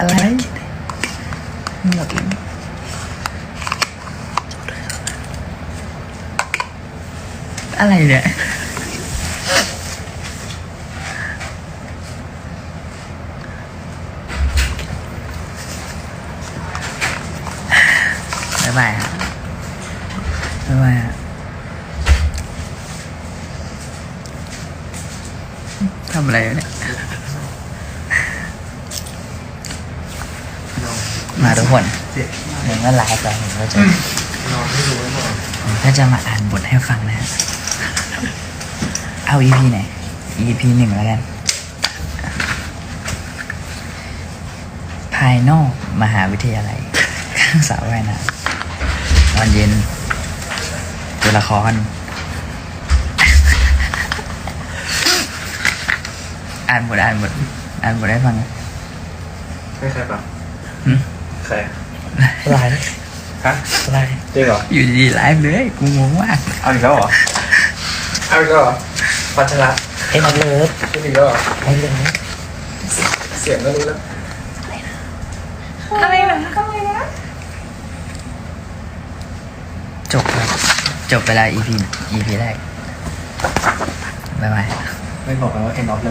อะไรหมดเลยอะไรเนี่ย บ๊ายบายฮะบ๊ายบายฮะทำอะไรวะเนี่ย มาทุกคนเจ็บเห็นว่าไลฟ์แล้วผมก็จะนอนไม่รู้ไม่นอนผมก็จะมาอ่านบทให้ฟังนะฮะเอา EP ไหน EP หนึ่งแล้วกัน ภายนอกมหาวิทยาลัย ข้างสระว่ายน้ำตอนเย็นตัวละคร อ่านบทอ่านบทอ่านบทให้ฟังให้ใครปะหืม ใครไลฟ์ฮะไลฟ์จริงเหรอ อยู่ดีๆไลฟ์เลยกูงงมากเอาอีกแล้วเหรอ เอาอีกแล้วเหรอพัชระเอ็นเลิฟจริงอีกแล้วเหรอไอ้เลิฟเสียงก็รู้แล้วจบครับจบเวลา EP EP แรกบ๊ายบายไม่บอกกันว่าเอ็นออฟเลย